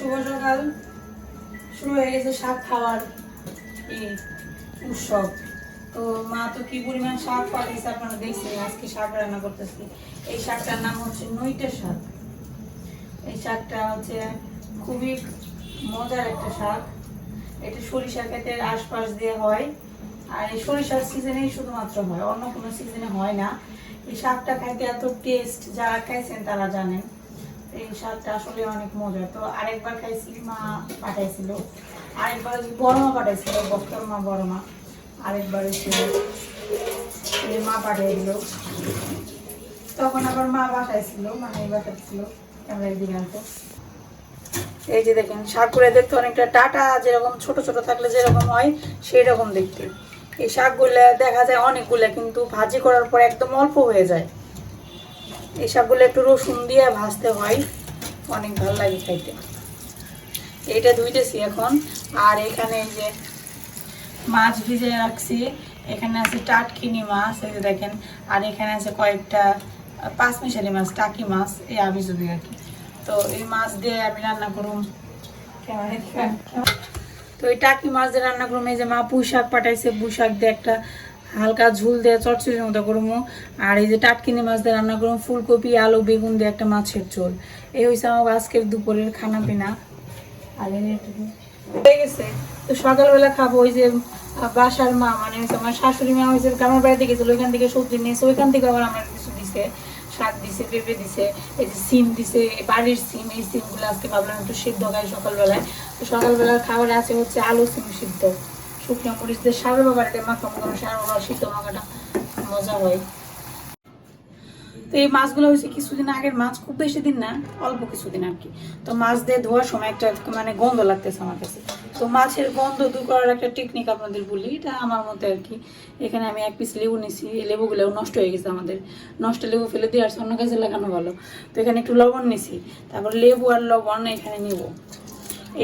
শুভ সকাল। শুরু হয়ে গেছে শাক খাওয়ার উৎসব। তো মা তো কি পরিমাণ শাক পাঠিয়েছে আপনারা দেখছেন, আজকে শাক রান্না করতেছি। এই শাকটার নাম হচ্ছে নইটা শাক। এই শাকটা হচ্ছে খুবই মজার একটা শাক। এটা সরিষা ক্ষেতের আশপাশ দিয়ে হয়। আর এই সরিষার সিজনেই শুধুমাত্র হয়, অন্য কোনো সিজনে হয় না। এই শাকটা খাইতে এত টেস্ট যারা খাইছেন তারা জানেন। এই শাকটা আসলে অনেক মজা তো আরেকবার খাইছি, মা পাঠাইছিল। আরেকবার বড় মা পাঠাইছিল বক্তর মা বড় মা আরেকবার ছিল মা পাঠিয়ে দিল। তখন আবার মা বাসায় ছিল মানে এই বাসায় ছিল ক্যামেরা দিকে আনতো। এই যে দেখেন, শাকগুলো দেখতে অনেকটা টাটা, যেরকম ছোট ছোট থাকলে যেরকম হয় সেই রকম দেখতে। এই শাকগুলো দেখা যায় অনেকগুলো, কিন্তু ভাজি করার পর একদম অল্প হয়ে যায়। এই শাকগুলো একটু রসুন দিয়ে ভাজতে হয়। অনেক ভালো লাগে খাইতে। এইটা ধুইতেছি এখন। আর এখানে এই যে মাছ ভিজে রাখছি এখানে আছে টাটকিনি মাছ এই যে দেখেন। আর এখানে আছে কয়েকটা পাঁচ মিশালি মাছ টাকি মাছ এই আবি জুবি আর কি। তো এই মাছ দিয়ে আমি রান্না করুম তো এই টাকি মাছ দিয়ে রান্না করুম এই যে মা পুঁই শাক পাঠাইছে পুঁই শাক দিয়ে একটা হালকা ঝুল দিয়ে চটচড়ির মতো করব আর এই যে টাটকিনি মাছ দিয়ে রান্না করব ফুলকপি, আলু, বেগুন দিয়ে একটা মাছের ঝোল। এই হয়েছে আমার আজকের দুপুরের খানা পিনা। আর হয়ে গেছে। তো সকালবেলা খাব ওই যে বাসার মা মানে আমার শাশুড়ি মা হয়েছে গ্রামের বাড়িতে গেছিল, ওইখান থেকে সবজি নিয়েছে। ওইখান থেকে আবার আমার কিছু দিছে, শাক দিছে, পেঁপে দিছে, এই যে সিম দিছে বাড়ির সিম, এই সিমগুলো আজকে ভাবলাম একটু সিদ্ধ খাই সকালবেলায়। তো সকালবেলার খাবার আছে হচ্ছে আলু সিম সিদ্ধ। শুকনো মরিচ দিয়ে সারা মাখা মাখানো সারা বাবা সিদ্ধ মাখাটা মজা হয়। তো এই মাছগুলো হয়েছে কিছুদিন আগের মাছ, খুব বেশি দিন না, অল্প কিছুদিন আর কি। তো মাছ দিয়ে ধোয়ার সময় একটা মানে গন্ধ লাগতেছে আমার কাছে। তো মাছের গন্ধ দূর করার একটা টেকনিক আপনাদের বলি, এটা আমার মতে আর কি। এখানে আমি এক পিস লেবু নিছি, এই লেবুগুলো নষ্ট হয়ে গেছে আমাদের। নষ্ট লেবু ফেলে দিয়ে আর অন্য কাজে লাগানো ভালো। তো এখানে একটু লবণ নিছি, তারপর লেবু আর লবণ এখানে নিব।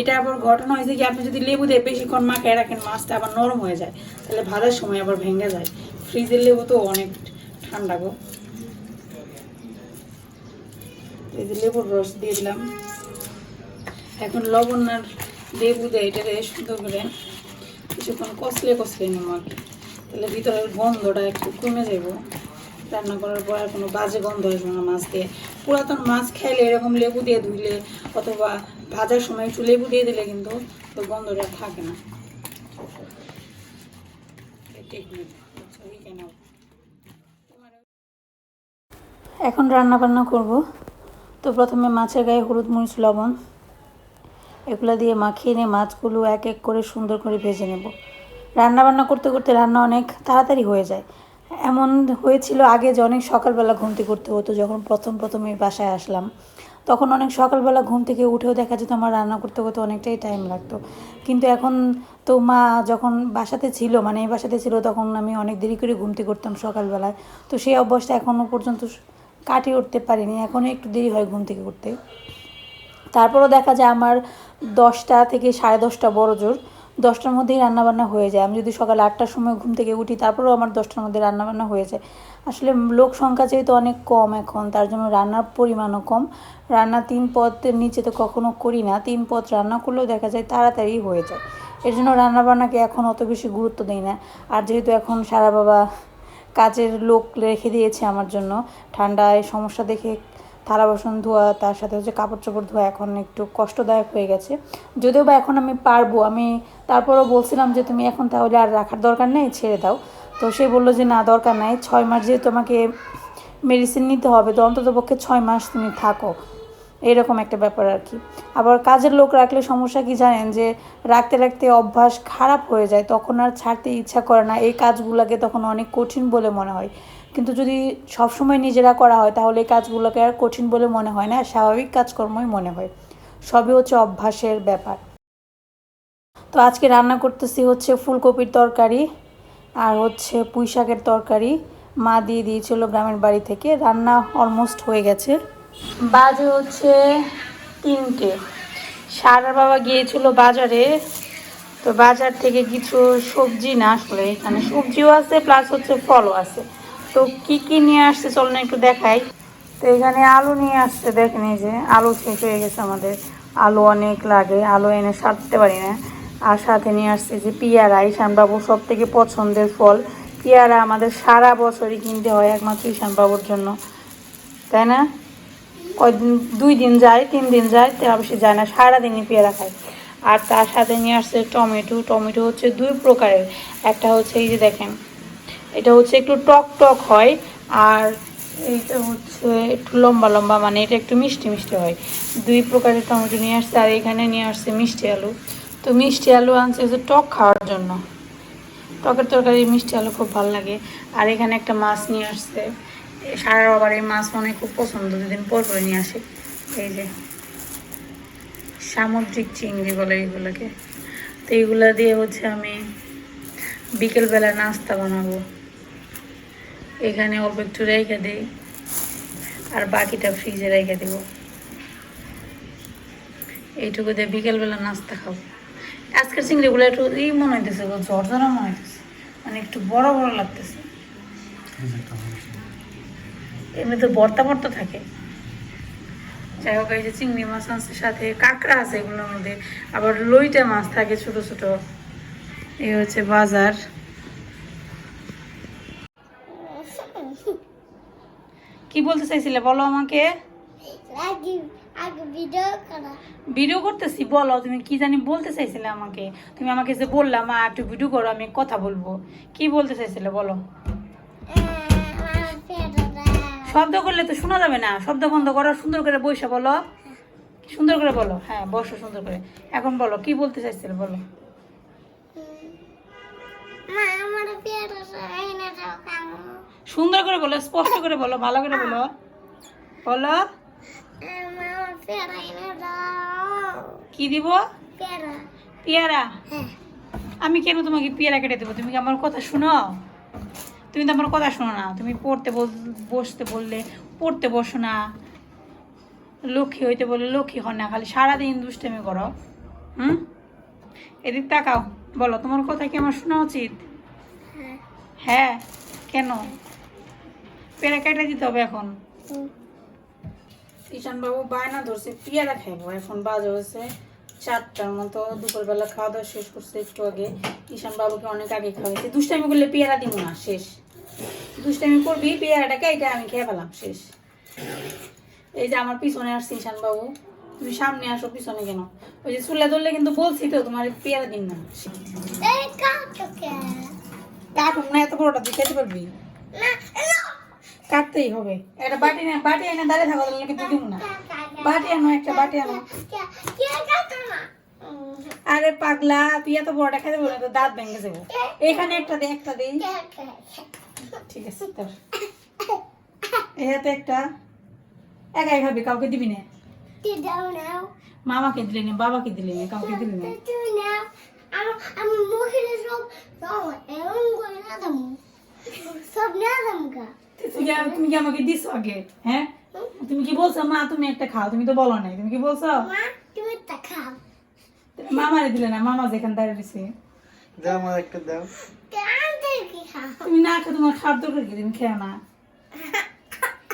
এটা আবার ঘটনা হয়েছে কি, আপনি যদি লেবু দিয়ে বেশিক্ষণ মাখায় রাখেন, মাছটা আবার নরম হয়ে যায়। তাহলে ভাজার সময় আবার ভেঙে যায়। ফ্রিজের লেবু তো অনেক ঠান্ডা গো। এই যে লেবুর রস দিয়ে দিলাম। এখন লবণ আর লেবু দিয়ে এটা দিয়ে সুন্দর করে কিছুক্ষণ কষলে কষলে নেব আর কি তাহলে ভিতরের গন্ধটা একটু কমে যাব রান্না করার পর আর কোনো বাজে গন্ধ আসবে না মাছ দিয়ে। পুরাতন মাছ খাইলে এরকম লেবু দিয়ে ধুইলে অথবা ভাজার সময় একটু লেবু দিয়ে দিলে কিন্তু তো গন্ধটা থাকে না। এখন রান্না বান্না করব। তো প্রথমে মাছের গায়ে হলুদ মরিচ, লবণ, এগুলো দিয়ে মাখিয়ে নিয়ে মাছগুলো এক এক করে সুন্দর করে ভেজে নেব। রান্না বান্না করতে করতে রান্না অনেক তাড়াতাড়ি হয়ে যায়। এমন হয়েছিল আগে যে অনেক সকালবেলা ঘুমতে করতে হতো, যখন প্রথম প্রথম এই বাসায় আসলাম। তখন অনেক সকালবেলা ঘুম থেকে উঠেও দেখা যেত আমার রান্না করতে করতে অনেকটাই টাইম লাগতো। কিন্তু এখন তো মা যখন বাসাতে ছিল মানে এই বাসাতে ছিল, তখন আমি অনেক দেরি করে ঘুমতে করতাম সকালবেলায়। তো সেই অভ্যাসটা এখনও পর্যন্ত কাটিয়ে উঠতে পারিনি, এখনও একটু দেরি হয় ঘুম থেকে উঠতে। তারপরও দেখা যায় আমার দশটা থেকে সাড়ে দশটা বড় জোর দশটার মধ্যেই রান্নাবান্না হয়ে যায়। আমি যদি সকাল আটটার সময় ঘুম থেকে উঠি, তারপরেও আমার দশটার মধ্যে রান্নাবান্না হয়ে যায়। আসলে লোক সংখ্যা যেহেতু অনেক কম এখন, তার জন্য রান্নার পরিমাণও কম। রান্না তিন পদের নিচে তো কখনো করি না। তিন পদ রান্না করলেও দেখা যায় তাড়াতাড়ি হয়ে যায়। এর জন্য রান্নাবান্নাকে এখন অত বেশি গুরুত্ব দিই না। আর যেহেতু এখন সারা বাবা কাজের লোক রেখে দিয়েছে আমার জন্য, ঠান্ডায় সমস্যা দেখে থালা বাসন ধোয়া, তার সাথে হচ্ছে কাপড় চোপড় ধোয়া এখন একটু কষ্টদায়ক হয়ে গেছে। যদিও বা এখন আমি পারব, আমি তারপরও বলছিলাম যে তুমি এখন তাহলে আর রাখার দরকার নেই, ছেড়ে দাও। তো সে বলল যে, না, দরকার নাই। ছয় মাস যেহেতু আমাকে মেডিসিন নিতে হবে, তো অন্তত পক্ষে ছয় মাস তুমি থাকো। এরকম একটা ব্যাপার আর কি। আবার কাজের লোক রাখলে সমস্যা কি জানেন? যে রাখতে রাখতে অভ্যাস খারাপ হয়ে যায়, তখন আর ছাড়তে ইচ্ছা করে না। এই কাজগুলোকে তখন অনেক কঠিন বলে মনে হয়। কিন্তু যদি সবসময় নিজেরা করা হয়, তাহলে এই কাজগুলোকে আর কঠিন বলে মনে হয় না স্বাভাবিক কাজকর্মই মনে হয়। সবই হচ্ছে অভ্যাসের ব্যাপার। তো আজকে রান্না করতেছি হচ্ছে ফুলকপির তরকারি আর হচ্ছে পুঁই শাকের তরকারি। মা দিয়ে দিয়েছিল গ্রামের বাড়ি থেকে। রান্না অলমোস্ট হয়ে গেছে। বাজে হচ্ছে তিনটে। সারার বাবা গিয়েছিল বাজারে। তো বাজার থেকে কিছু সবজি না আসলে এখানে সবজিও আছে প্লাস হচ্ছে ফলও আছে। তো কি কি নিয়ে আসছে চলো না একটু দেখাই। তো এখানে আলু নিয়ে আসছে, দেখেন এই যে, আলু শেষ হয়ে গেছে আমাদের। আলু অনেক লাগে, আলু এনে সারতে পারি না। আর সাথে নিয়ে আসছে যে পিয়ারা ঈশানবাবু সব থেকে পছন্দের ফল। পেয়ারা আমাদের সারা বছরই কিনতে হয় একমাত্র ঈশানবাবুর জন্য। তাই না? কয়দিন, দুই দিন যায়, তিন দিন যায় তার বেশি যায় না, সারাদিনই পেয়ারা খায়। আর তার সাথে নিয়ে আসছে টমেটো। টমেটো হচ্ছে দুই প্রকারের। একটা হচ্ছে এই যে দেখেন এটা হচ্ছে একটু টক টক হয়, আর এইটা হচ্ছে একটু লম্বা লম্বা মানে এটা একটু মিষ্টি মিষ্টি হয়। দুই প্রকারের টমেটো নিয়ে আসছে, আর এখানে নিয়ে আসছে মিষ্টি আলু। তো মিষ্টি আলু আনছে হচ্ছে টক খাওয়ার জন্য। টকের তরকারি মিষ্টি আলু খুব ভালো লাগে। আর এখানে একটা মাছ নিয়ে আসছে। সারা বাবার এই মাছ মনে খুব পছন্দ, দুদিন পর পরে নিয়ে আসে। এই যে সামুদ্রিক চিংড়ি বলে এগুলোকে। তো এইগুলো দিয়ে হচ্ছে আমি বিকেলবেলা নাস্তা বানাবো। এখানে অল্প একটু রেখে দিই। আর বাকিটা ফ্রিজে রেখে দেবো। এইটুকু দিয়ে বিকেলবেলা নাস্তা খাব। আজকের চিংড়িগুলো একটু ই মনে হইতেছে ঝরঝরা মনে হইতেছে। মানে একটু বড় বড় লাগতেছে। এমনি তো বর্তা বর্তা থাকে। যাই হোক, এই যে চিংড়ি মাছ আছে, সাথে কাঁকড়া আছে, এগুলোর মধ্যে। আবার লইটা মাছ থাকে ছোট ছোট। এই হচ্ছে বাজার। কি বলতে চাইছিলে বলো আমাকে? ভিডিও করতেছি বলো তুমি কি জানি বলতে চাইছিলে আমাকে? তুমি আমাকে যে বললাম মা একটু ভিডিও করো আমি কথা বলব। কি বলতে চাইছিলে বলো? শব্দ করলে তো শোনা যাবে না। শব্দ বন্ধ করো সুন্দর করে বসে বলো। সুন্দর করে বলো। হ্যাঁ বসো সুন্দর করে। এখন বলো কি বলতে চাইছিলে বলো? মা আমার সুন্দর করে বলো স্পষ্ট করে বলো ভালো করে বলো। বলো। কি দিব? পেয়ারা। আমি কেন তোমাকে পেয়ারা কেটে দেবো? তুমি কি আমার কথা শোনো? তুমি তো আমার কথা শোনো না। তুমি পড়তে বসতে বললে পড়তে বসো না। লক্ষ্মী হইতে বললে লক্ষ্মী হন না খালি সারাদিন দুষ্টামি করো। হুম? এদিক তাকাও। বলো তোমার কথা কি আমার শোনা উচিত? হ্যাঁ। হ্যাঁ। কেন? পেয়ারা কেটে দিতে হবে এখন। ঈশান বাবু বায়না ধরছে পেয়ারা খাইবো। এখন বাজে হয়েছে চারটার মতো দুপুরবেলা খাওয়া দাওয়া শেষ করছে একটু আগে। ঈশান বাবুকে অনেক আগে খাওয়াইছে। দুষ্টামি করলে পেয়ারা দিব না শেষ। দুষ্টামি করবি পেয়ারাটাকে এটা আমি খেয়ে ফেলাম শেষ। এই যে আমার পিছনে আসছে ঈশান বাবু তুমি সামনে আসো পিছনে কেন? ওই যে চুলে ধরলে কিন্তু বলছি তো তোমার পেয়ারা দিন না। কাটকে না এত বড়টা তুই খেতে পারবি? না কাটতেই হবে। একটা বাটি না, বাটি এনে দাঁড়িয়ে থাকো, তাহলে কিন্তু দিব না। বাটি আনো, একটা বাটি আনো। না আরে পাগলা, তুই এত বড়টা খেতে বলে তো দাঁত ভেঙে যাব। এখানে একটা দে একটা দে। ঠিক আছে তোর এই হাতে একটা। একাই খাবি, কাউকে দিবি না। মামাকে দিলি না, বাবাকে দিলি না, কাউকে দিলি না। আমি মুখে সব না সব না দাম। গা তুই কি আম- তুমি কি আমাকে দিছো আগে হ্যাঁ তুমি কি বলছো মা তুমি একটা খাও তুমি তো বলো নাই তুমি কি বলছো মা তুমি তা খাও মামারে দিলে না মামা যেখানে দাঁড়িয়ে দিছে দাও আমার একটা দাও খাও তুমি না খেয়ে তোমার খাদ্য করে কি তুমি খেও না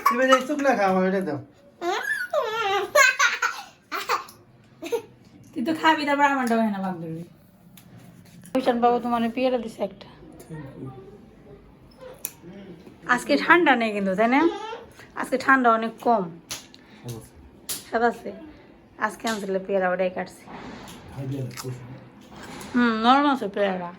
তুমি যে শুকনা খাও এটা দাও তুই তো খাবি তারপর আমারটা হয় না ঈশান বাবু তোমার পেয়ারা দিছে একটা আজকে ঠান্ডা নেই কিন্তু তাই না? আজকে ঠান্ডা অনেক কম। সব আছে। আজকে আনছিল পেয়ারা ওটাই কাটছে। হুম নরম আছে পেয়ারা।